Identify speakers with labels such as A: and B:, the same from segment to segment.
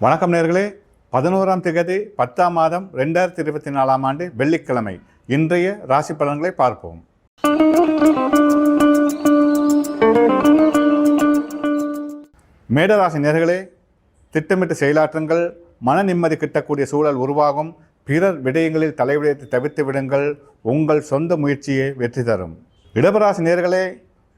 A: வணக்கம் நேர்களே. பதினோராம் திகதி பத்தாம் மாதம் ரெண்டாயிரத்தி இருபத்தி நாலாம் ஆண்டு வெள்ளிக்கிழமை. இன்றைய ராசி பலன்களை பார்ப்போம். மேடராசி நேர்களே திட்டமிட்டு செயலாற்றுங்கள். மன நிம்மதி கிட்டக்கூடிய சூழல் உருவாகும். பிறர் விடயங்களில் தலைவிடத்தை தவிர்த்து விடுங்கள். உங்கள் சொந்த முயற்சியை வெற்றி தரும். இடபராசி நேர்களே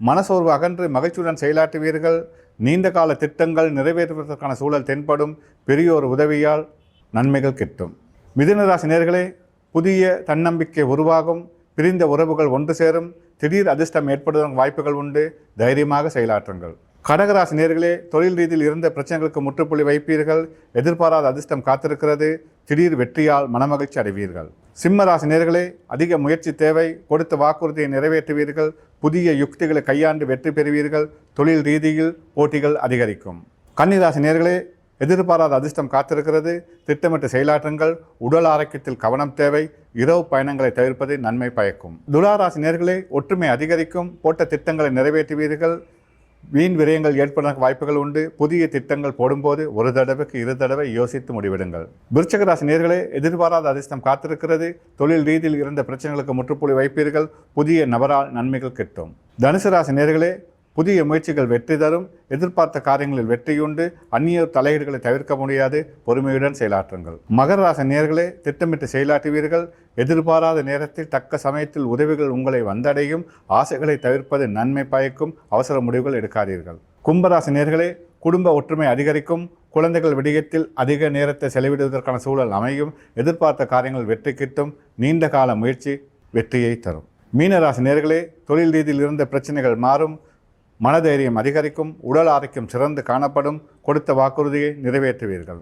A: மனசோர்வு அகன்று மகிழ்ச்சியுடன் செயலாற்றுவீர்கள். நீண்ட கால திட்டங்கள் நிறைவேற்றுவதற்கான சூழல் தென்படும் பெரியோர் உதவியால் நன்மைகள் கிட்டும். மிதுனராசி நேர்களே புதிய தன்னம்பிக்கை உருவாகும். பிரிந்த உறவுகள் ஒன்று சேரும். திடீர் அதிர்ஷ்டம் ஏற்படுவதற்கு வாய்ப்புகள் உண்டு. தைரியமாக செயலாற்றுங்கள். கடகராசி நேர்களே தொழில் ரீதியில் இருந்த பிரச்சனைகளுக்கு முற்றுப்புள்ளி வைப்பீர்கள். எதிர்பாராத அதிர்ஷ்டம் காத்திருக்கிறது. திடீர் வெற்றியால் மனமகிழ்ச்சி அடைவீர்கள். சிம்மராசி நேர்களே அதிக முயற்சி தேவை கொடுத்த வாக்குறுதியை நிறைவேற்றுவீர்கள் புதிய யுக்திகளை கையாண்டு வெற்றி பெறுவீர்கள் தொழில் ரீதியில் போட்டிகள் அதிகரிக்கும். கன்னிராசி நேர்களே எதிர்பாராத அதிர்ஷ்டம் காத்திருக்கிறது திட்டமிட்டு செயலாற்றுங்கள் உடல் ஆரோக்கியத்தில் கவனம் தேவை இரவு பயணங்களை தவிர்ப்பது நன்மை பயக்கும். துளாராசி நேர்களே ஒற்றுமை அதிகரிக்கும் போட்ட திட்டங்களை நிறைவேற்றுவீர்கள் வீண் விரயங்கள் ஏற்பட வாய்ப்புகள் உண்டு. புதிய திட்டங்கள் போடும்போது ஒரு தடவைக்கு இரு தடவை யோசித்து முடிவெடுங்கள். விருச்சகராசி நேர்களே எதிர்பாராத அதிர்ஷ்டம் காத்திருக்கிறது. தொழில் ரீதியில் இருந்த பிரச்சனைகளுக்கு முற்றுப்புள்ளி வைப்பீர்கள். புதிய நபரால் நன்மைகள் கிட்டும். தனுசு ராசி நேர்களே புதிய முயற்சிகள் வெற்றி தரும் எதிர்பார்த்த காரியங்களில் வெற்றியுண்டு அந்நிய தலையீடுகளை தவிர்க்க முடியாது பொறுமையுடன் செயலாற்றுங்கள். மகர ராசி நேர்களே திட்டமிட்டு செயலாற்றுவீர்கள். எதிர்பாராத நேரத்தில் தக்க சமயத்தில் உதவிகள் உங்களை வந்தடையும். ஆசைகளை தவிர்ப்பது நன்மை பயக்கும். அவசர முடிவுகள் எடுக்காதீர்கள். கும்பராசி நேர்களே குடும்ப ஒற்றுமை அதிகரிக்கும். குழந்தைகள் விடயத்தில் அதிக நேரத்தை செலவிடுவதற்கான சூழல் அமையும். எதிர்பார்த்த காரியங்கள் வெற்றி கிட்டும். நீண்ட கால முயற்சி வெற்றியை தரும். மீனராசி நேர்களே தொழில் ரீதியில் இருந்த பிரச்சனைகள் மாறும். மனதைரியம் அதிகரிக்கும் உடல் ஆரோக்கியம் சிறந்து காணப்படும் கொடுத்த வாக்குறுதியை நிறைவேற்றுவீர்கள்.